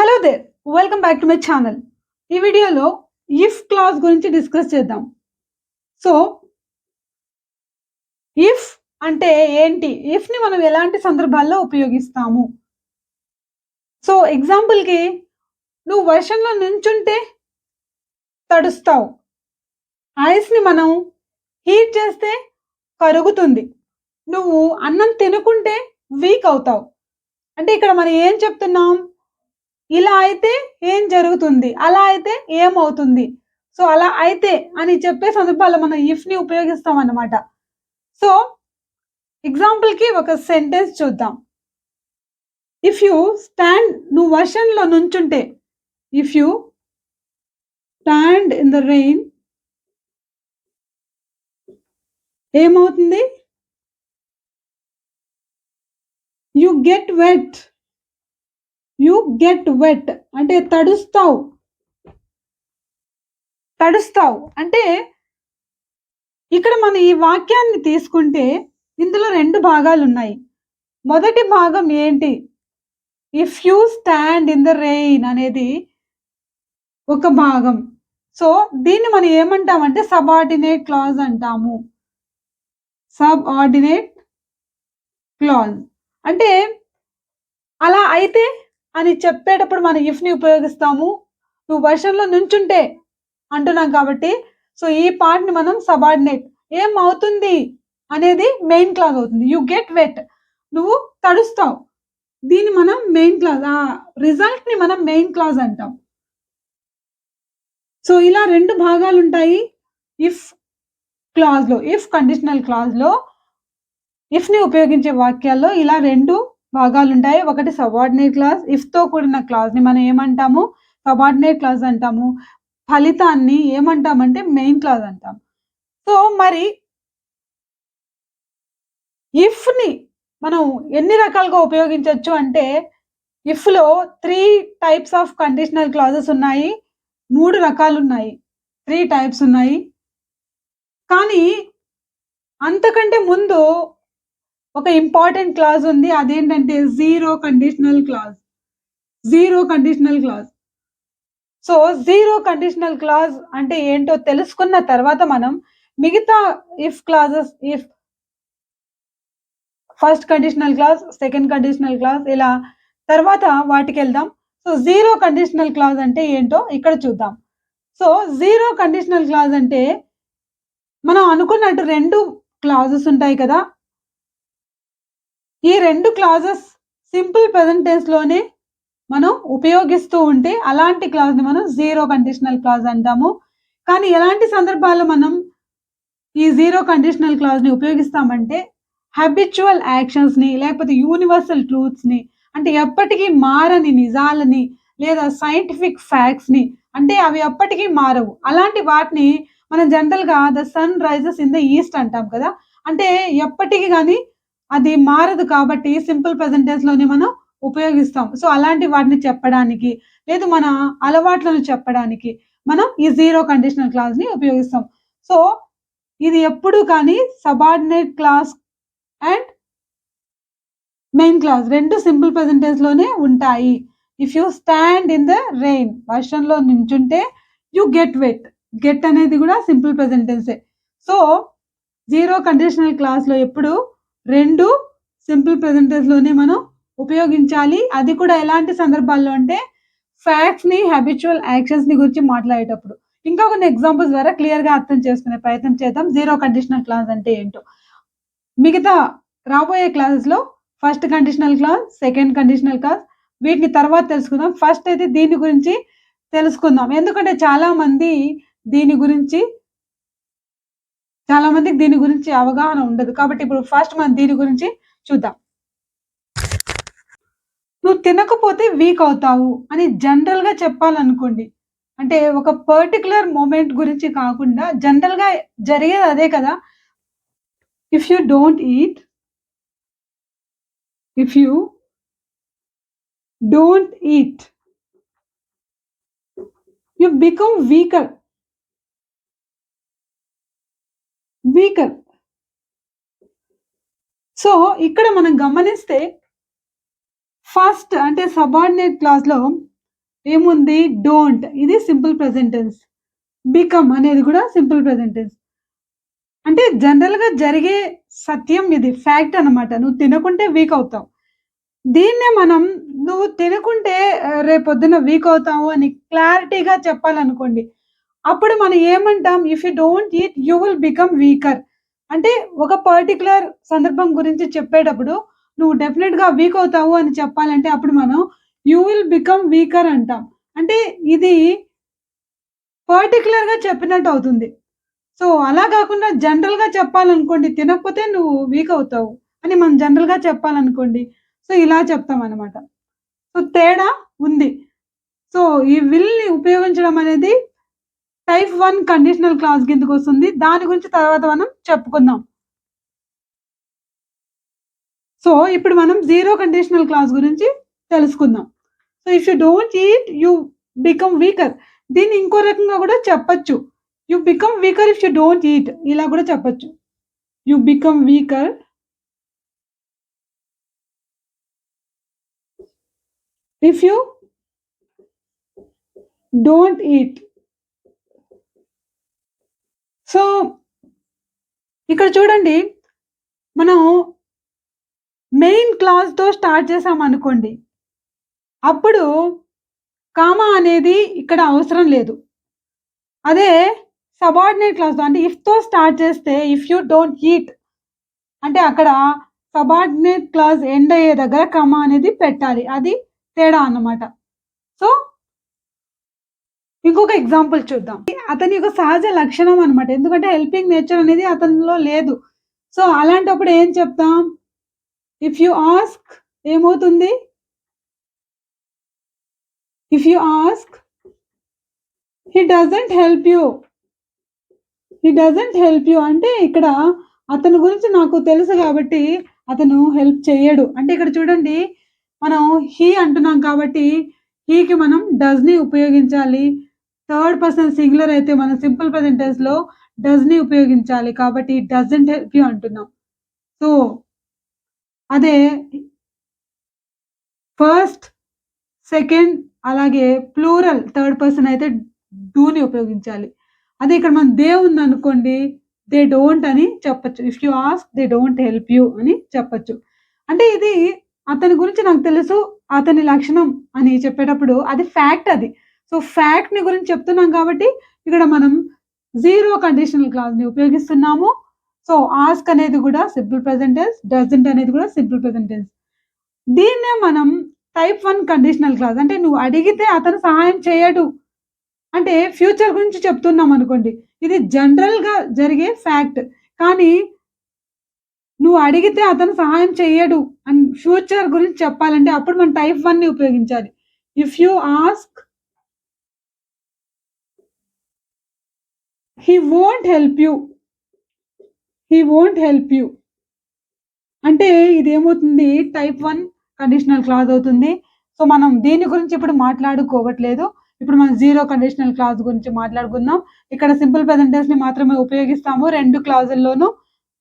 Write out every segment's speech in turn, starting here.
Hello there welcome back to my channel ఈ వీడియోలో if class గురించి డిస్కస్ చేద్దాం. సో ఇఫ్ అంటే ఏంటి? ఇఫ్ని మనం ఎలాంటి సందర్భాల్లో ఉపయోగిస్తాము? సో ఎగ్జాంపుల్కి నువ్వు వర్షంలో నుంచుంటే తడుస్తావు. ఐస్ని మనం హీట్ చేస్తే కరుగుతుంది. నువ్వు అన్నం తినుకుంటే వీక్ అవుతావు. అంటే ఇక్కడ మనం ఏం చెప్తున్నాం? ఇలా అయితే ఏం జరుగుతుంది? అలా అయితే ఏమవుతుంది? సో అలా అయితే అని చెప్పే సందర్భాల్లో మనం ఇఫ్ని ఉపయోగిస్తాం అన్నమాట సో ఎగ్జాంపుల్కి ఒక సెంటెన్స్ చూద్దాం. ఇఫ్ యు స్టాండ్ నువ్వు వర్షంలో నుంచుంటే if you stand in the rain ఏమవుతుంది? You get wet you get wet అంటే తడుస్తావు. తడుస్తావు. అంటే ఇక్కడ మనం ఈ వాక్యాన్ని తీసుకుంటే ఇందులో రెండు భాగాలు ఉన్నాయి. మొదటి భాగం ఏంటి? If you stand in the rain అనేది ఒక భాగం. సో దీన్ని మనం ఏమంటామంటే సబార్డినేట్ క్లాజ్ అంటాము. సబ్ ఆర్డినేట్ క్లాజ్ అంటే అలా అయితే అని చెప్పేటప్పుడు మనం ఇఫ్ని ఉపయోగిస్తాము. నువ్వు వర్షంలో నుంచుంటే అంటున్నాం కాబట్టి సో ఈ పార్ట్ని మనం సబార్డినేట్ ఏం అవుతుంది అనేది మెయిన్ క్లాజ్ అవుతుంది. యు గెట్ వెట్ నువ్వు తడుస్తావు. దీన్ని మనం మెయిన్ క్లాజ్ ఆ రిజల్ట్ని మనం మెయిన్ క్లాజ్ అంటాం. సో ఇలా రెండు భాగాలు ఉంటాయి. ఇఫ్ క్లాజ్లో ఇఫ్ కండిషనల్ క్లాజ్లో ఇఫ్ని ఉపయోగించే వాక్యాల్లో ఇలా రెండు భాగాలు ఉంటాయి ఒకటి సబార్డినేట్ క్లాస్ ఇఫ్తో కూడిన క్లాస్ని మనం ఏమంటాము? సబార్డినేట్ క్లాస్ అంటాము. ఫలితాన్ని ఏమంటామంటే మెయిన్ క్లాస్ అంటాం. సో మరి ఇఫ్ని మనం ఎన్ని రకాలుగా ఉపయోగించవచ్చు అంటే ఇఫ్లో three types of conditional clauses ఉన్నాయి. మూడు రకాలు ఉన్నాయి త్రీ టైప్స్ ఉన్నాయి. కానీ అంతకంటే ముందు ఒక ఇంపార్టెంట్ క్లాజ్ ఉంది అదేంటంటే zero conditional clause zero conditional clause so zero conditional clause అంటే ఏంటో తెలుసుకున్న తర్వాత మనం మిగతా if clauses if first conditional clause second conditional clause ఇలా తర్వాత వాటికి వెళ్దాం. సో జీరో కండిషనల్ క్లాజ్ అంటే ఏంటో ఇక్కడ చూద్దాం. సో జీరో కండిషనల్ క్లాజ్ అంటే మనం అనుకున్నట్టు రెండు క్లాజెస్ ఉంటాయి కదా ఈ రెండు క్లాజెస్ సింపుల్ ప్రజెంట్లోనే మనం ఉపయోగిస్తూ ఉంటే అలాంటి క్లాజ్ని మనం జీరో కండిషనల్ క్లాజ్ అంటాము. కానీ ఎలాంటి సందర్భాల్లో మనం ఈ జీరో కండిషనల్ క్లాజ్ని ఉపయోగిస్తామంటే హ్యాబిచువల్ యాక్షన్స్ని లేకపోతే యూనివర్సల్ ట్రూత్స్ని అంటే ఎప్పటికీ మారని నిజాలని లేదా సైంటిఫిక్ ఫ్యాక్ట్స్ని అంటే అవి ఎప్పటికీ మారవు. అలాంటి వాటిని మనం జనరల్గా the sun rises in the east అంటాం కదా. అంటే ఎప్పటికీ కానీ అది మారదు కాబట్టి సింపుల్లోనే మనం ఉపయోగిస్తాం. సో అలాంటి వాటిని చెప్పడానికి లేదు మన అలవాట్లను చెప్పడానికి మనం ఈ జీరో కండిషనల్ క్లాస్ని ఉపయోగిస్తాం. సో ఇది ఎప్పుడు కానీ subordinate clause and main clause రెండు సింపుల్లోనే ఉంటాయి. If you stand in the rain వర్షంలో నించుంటే యు గెట్ వెట్ గెట్ అనేది కూడా సింపుల్ ప్రెసెంటెన్సే సో జీరో కండిషనల్ క్లాస్లో ఎప్పుడు రెండు సింపుల్లోనే మనం ఉపయోగించాలి. అది కూడా ఎలాంటి సందర్భాల్లో అంటే ఫ్యాక్ట్స్ని హ్యాబిచువల్ యాక్షన్స్ని గురించి మాట్లాడేటప్పుడు. ఇంకా కొన్ని ఎగ్జాంపుల్స్ ద్వారా క్లియర్గా అర్థం చేసుకునే ప్రయత్నం చేద్దాం. జీరో కండిషనల్ క్లాస్ అంటే ఏంటో. మిగతా రాబోయే క్లాసెస్లో first conditional clause second conditional clause వీటిని తర్వాత తెలుసుకుందాం. ఫస్ట్ అయితే దీని గురించి తెలుసుకుందాం. ఎందుకంటే చాలా మంది దీని గురించి చాలా మందికి దీని గురించి అవగాహన ఉండదు. కాబట్టి ఇప్పుడు ఫస్ట్ మనం దీని గురించి చూద్దాం. నువ్వు తినకపోతే వీక్ అవుతావు అని జనరల్గా చెప్పాలనుకోండి. అంటే ఒక పర్టికులర్ మూమెంట్ గురించి కాకుండా జనరల్గా జరిగేది అదే కదా. If you don't eat if you don't eat you become weaker weaker so ఇక్కడ మనం గమనిస్తే ఫస్ట్ అంటే సబార్డినేట్ క్లాస్లో ఏముంది డోంట్ ఇది సింపుల్ ప్రెజెంటెన్స్ బికమ్ అనేది కూడా సింపుల్ ప్రెజెంటెన్స్ అంటే జనరల్‌గా జరిగే సత్యం ఇది. ఫ్యాక్ట్ అనమాట. నువ్వు తినకుంటే వీక్ అవుతావు. దీన్నే మనం నువ్వు తినకుంటే రేపొద్దున వీక్ అవుతావు అని క్లారిటీగా చెప్పాలనుకోండి. అప్పుడు మనం ఏమంటాం? If you don't eat you will become weaker. అంటే ఒక పర్టిక్యులర్ సందర్భం గురించి చెప్పేటప్పుడు నువ్వు డెఫినెట్గా వీక్ అవుతావు అని చెప్పాలంటే అప్పుడు మనం యూ విల్ బికమ్ వీకర్ అంటాం. అంటే ఇది పర్టిక్యులర్‌గా చెప్పినట్టు అవుతుంది. సో, అలా కాకుండా జనరల్‌గా చెప్పాలనుకోండి తినకపోతే నువ్వు వీక్ అవుతావు అని మనం జనరల్‌గా చెప్పాలనుకోండి. సో, ఇలా చెప్తాం అనమాట సో, తేడా ఉంది. సో, ఈ విల్‌ని ఉపయోగించడం అనేది టైప్ వన్ కండిషనల్ క్లాజ్ కిందకొస్తుంది. దాని గురించి తర్వాత మనం చెప్పుకుందాం. సో, ఇప్పుడు మనం జీరో కండిషనల్ క్లాజ్ గురించి తెలుసుకుందాం. So, if you don't eat you become weaker. దీన్ని ఇంకో రకంగా కూడా చెప్పచ్చు you become weaker if you don't eat ఇలా కూడా చెప్పచ్చు you become weaker if you don't eat. So, ఇక్కడ చూడండి. మనం మెయిన్ క్లాజ్‌తో స్టార్ట్ చేశామనుకోండి. అప్పుడు కామా అనేది ఇక్కడ అవసరం లేదు. అదే సబార్డినేట్ క్లాజ్‌తో అంటే ఇఫ్‌తో స్టార్ట్ చేస్తే ఇఫ్ యూ డోంట్ హీట్ అంటే అక్కడ సబార్డినేట్ క్లాజ్ ఎండ్ అయ్యే దగ్గర కామా అనేది పెట్టాలి. అది తేడా అన్నమాట. సో ఇంకొక ఎగ్జాంపుల్ చూద్దాం. అతని యొక్క సహజ లక్షణం అన్నమాట. ఎందుకంటే హెల్పింగ్ నేచర్ అనేది అతనిలో లేదు. సో, అలాంటప్పుడు ఏం చెప్తాం? ఇఫ్ యు ఆస్క్ ఏమవుతుంది? If you ask he doesn't help you. He doesn't help you అంటే ఇక్కడ అతని గురించి నాకు తెలుసు కాబట్టి అతను హెల్ప్ చేయడు అంటే ఇక్కడ చూడండి మనం హీ అంటున్నాం కాబట్టి హీకి మనం డజ్ని ఉపయోగించాలి. థర్డ్ పర్సన్ సింగులర్ అయితే మనం సింపుల్ ప్రెసెంటేజ్లో డజ్ని ఉపయోగించాలి. కాబట్టి డజంట్ హెల్ప్ యూ అంటున్నాం. సో, అదే ఫస్ట్, సెకండ్ అలాగే ప్లూరల్ థర్డ్ పర్సన్ అయితే డూని ఉపయోగించాలి. అదే ఇక్కడ మనం దే ఉందనుకోండి దే డోంట్ అని చెప్పొచ్చు. If you ask they don't help you అని చెప్పొచ్చు. అంటే ఇది అతని గురించి నాకు తెలుసు. అతని లక్షణం అని చెప్పేటప్పుడు అది ఫ్యాక్ట్ అది. సో, ఫ్యాక్ట్‌ని గురించి చెప్తున్నాం కాబట్టి ఇక్కడ మనం జీరో కండిషనల్ క్లాజ్‌ని ఉపయోగిస్తున్నాము. సో, ఆస్క్ అనేది కూడా సింపుల్ ప్రెజెంట్ డజెంట్ అనేది కూడా సింపుల్ ప్రెజెంటెన్స్ దీన్నే మనం టైప్ వన్ కండిషనల్ క్లాజ్ అంటే నువ్వు అడిగితే అతను సహాయం చేయడు. అంటే ఫ్యూచర్ గురించి చెప్తున్నాం అనుకోండి. ఇది జనరల్‌గా జరిగే ఫ్యాక్ట్. కానీ నువ్వు అడిగితే అతను సహాయం చేయడు అండ్ ఫ్యూచర్ గురించి చెప్పాలంటే అప్పుడు మనం టైప్ వన్ని ఉపయోగించాలి. If you ask he won't help you. He won't help you. అంటే ఇదేమవుతుంది టైప్ వన్ కండిషనల్ క్లాజ్ అవుతుంది. సో, మనం దీని గురించి ఇప్పుడు మాట్లాడుకోవట్లేదు. ఇప్పుడు మనం జీరో కండిషనల్ క్లాజ్ గురించి మాట్లాడుకుందాం. ఇక్కడ సింపుల్ ప్రెజెంట్ మాత్రమే ఉపయోగిస్తాము రెండు క్లాజుల్లోనూ.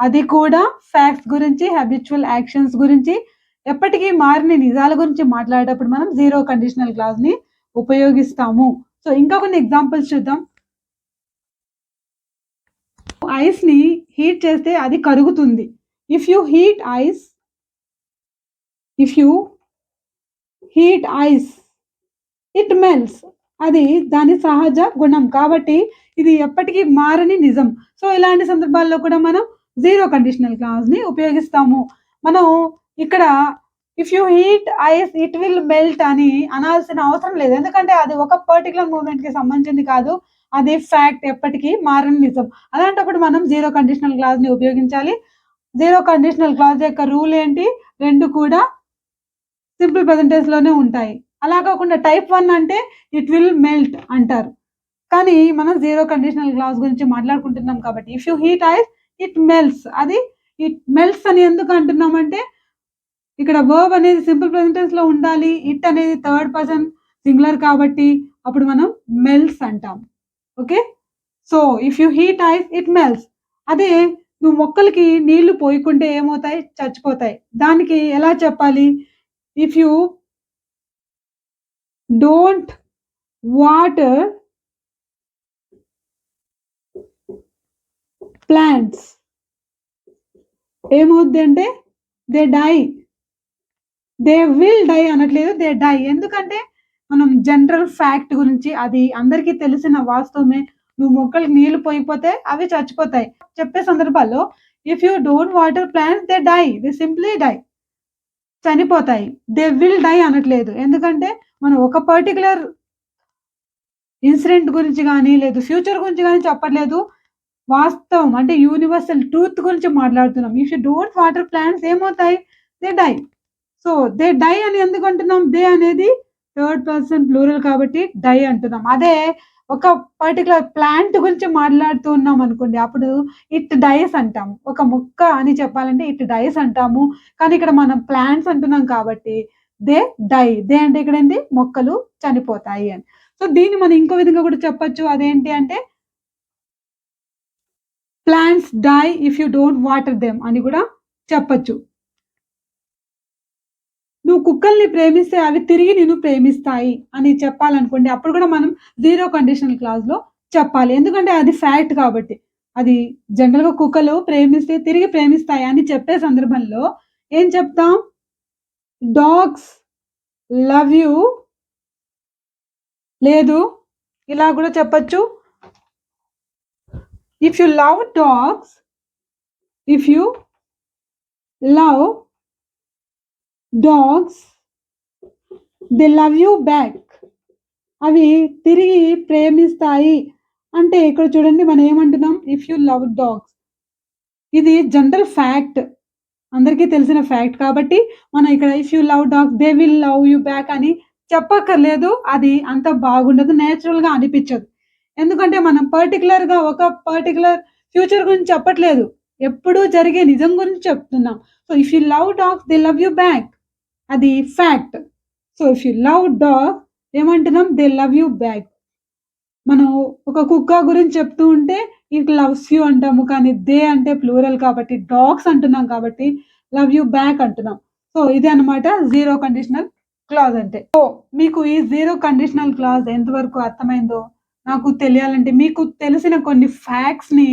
అది కూడా ఫ్యాక్ట్స్ గురించి, హ్యాబిచువల్ యాక్షన్స్ గురించి, ఎప్పటికీ మారిన నిజాల గురించి మాట్లాడేటప్పుడు మనం జీరో కండిషనల్ క్లాజ్‌ని ఉపయోగిస్తాము. సో, ఇంకా కొన్ని ఎగ్జాంపుల్స్ చూద్దాం. ఐస్‌ని హీట్ చేస్తే అది కరుగుతుంది. If you heat ice if you heat ice it melts అది దాని సహజ గుణం. కాబట్టి ఇది ఎప్పటికీ మారని నిజం. సో, ఇలాంటి సందర్భాల్లో కూడా మనం జీరో కండిషనల్ క్లాజ్‌ని ఉపయోగిస్తాము. మనం ఇక్కడ if you heat ice it will melt అని అనాల్సిన అవసరం లేదు. ఎందుకంటే అది ఒక పర్టికులర్ మూమెంట్కి సంబంధించింది కాదు. అది ఫ్యాక్ట్ ఎప్పటికీ మారని నిజం. అలాంటప్పుడు మనం జీరో కండిషనల్ క్లాజ్‌ని ఉపయోగించాలి. జీరో కండిషనల్ క్లాజ్ యొక్క రూల్ ఏంటి? రెండు కూడా సింపుల్ ప్రెజెంట్ ఉంటాయి. అలా కాకుండా టైప్ వన్ అంటే ఇట్ విల్ మెల్ట్ అంటారు. కానీ మనం జీరో కండిషనల్ క్లాజ్ గురించి మాట్లాడుకుంటున్నాం కాబట్టి if you heat ice it melts అది ఇట్ మెల్స్ అని ఎందుకు అంటున్నామంటే ఇక్కడ వర్బ్ అనేది సింపుల్ ప్రెజెంట్ ఉండాలి. ఇట్ అనేది థర్డ్ పర్సన్ సింగులర్ కాబట్టి అప్పుడు మనం మెల్స్ అంటాం. Okay. So, if you heat ice it melts అదే నువ్వు మొక్కలకి నీళ్ళు పోయకుంటే ఏమవుతాయి? చచ్చిపోతాయి. దానికి ఎలా చెప్పాలి? If you don't water plants ఏమవుద్ది అంటే they die they will die అనట్లేదు దే డై ఎందుకంటే మనం జనరల్ ఫ్యాక్ట్ గురించి అది అందరికీ తెలిసిన వాస్తవమే. నువ్వు మొక్కలకి నీళ్ళు పోయిపోతే అవి చచ్చిపోతాయి. చెప్పే సందర్భాల్లో if you don't water plants they die they simply die చనిపోతాయి. దే విల్ డై అనట్లేదు. ఎందుకంటే మనం ఒక పర్టికులర్ ఇన్సిడెంట్ గురించి కానీ లేదు ఫ్యూచర్ గురించి కానీ చెప్పట్లేదు. వాస్తవం అంటే యూనివర్సల్ ట్రూత్ గురించి మాట్లాడుతున్నాం. If you don't water plants ఏమవుతాయి? They die so they die అని ఎందుకు అంటున్నాం? దే అనేది థర్డ్ పర్సన్ ప్లూరల్ కాబట్టి డై అంటున్నాం. అదే ఒక పర్టికులర్ ప్లాంట్ గురించి మాట్లాడుతూ ఉన్నాం అనుకోండి అప్పుడు ఇట్ డైస్ అంటాము. ఒక మొక్క అని చెప్పాలంటే ఇట్ డైస్ అంటాము. కానీ ఇక్కడ మనం ప్లాంట్స్ అంటున్నాం కాబట్టి దే డై దే అంటే ఇక్కడ ఏంటి? మొక్కలు చనిపోతాయి అని. సో దీన్ని మనం ఇంకో విధంగా కూడా చెప్పొచ్చు. అదేంటి అంటే plants die if you don't water them అని కూడా చెప్పొచ్చు. నువ్వు కుక్కల్ని ప్రేమిస్తే అవి తిరిగి నేను ప్రేమిస్తాయి అని చెప్పాలనుకోండి అప్పుడు కూడా మనం జీరో కండిషనల్ క్లాజ్లో చెప్పాలి. ఎందుకంటే అది ఫ్యాక్ట్ కాబట్టి. అది జనరల్గా కుక్కలు ప్రేమిస్తే తిరిగి ప్రేమిస్తాయి అని చెప్పే సందర్భంలో ఏం చెప్తాం? డాగ్స్ లవ్ యూ లేదు ఇలా కూడా చెప్పచ్చు. If you love dogs if you love dogs they love you back అవి తిరిగి ప్రేమిస్తాయి. అంటే ఇక్కడ చూడండి మనం ఏమంటున్నాం? ఇఫ్ యూ లవ్ డాగ్స్ ఇది జనరల్ ఫ్యాక్ట్ అందరికీ తెలిసిన ఫ్యాక్ట్ కాబట్టి మనం ఇక్కడ if you love dogs they will love you back అని చెప్పక్కర్లేదు. అది అంత బాగుండదు. నేచురల్గా అనిపించదు. ఎందుకంటే మనం పర్టికులర్గా ఒక పర్టికులర్ ఫ్యూచర్ గురించి చెప్పట్లేదు. ఎప్పుడూ జరిగే నిజం గురించి చెప్తున్నాం. So if you love dogs they love you back అది fact so if you love dog ఏమంటున్నాం? దే లవ్ యూ బ్యాక్ మనం ఒక కుక్క గురించి చెప్తూ ఉంటే ఇట్ లవ్స్ యూ అంటాము. కానీ దే అంటే ప్లూరల్ కాబట్టి డాగ్స్ అంటున్నాం కాబట్టి లవ్ యూ బ్యాక్ అంటున్నాం. సో ఇది అనమాట జీరో కండిషనల్ క్లాజ్ అంటే. సో మీకు ఈ జీరో కండిషనల్ క్లాజ్ ఎంతవరకు అర్థమైందో నాకు తెలియాలంటే మీకు తెలిసిన కొన్ని ఫ్యాక్ట్స్ని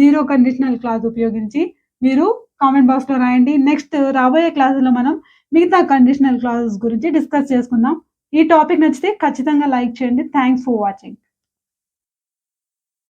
జీరో కండిషనల్ క్లాజ్ ఉపయోగించి మీరు కామెంట్ బాక్స్లో రాయండి. నెక్స్ట్ రాబోయే క్లాసులో మనం మిగతా కండిషనల్ క్లాజెస్ గురించి డిస్కస్ చేసుకుందాం. ఈ టాపిక్ నచ్చితే ఖచ్చితంగా లైక్ చేయండి. Thanks for watching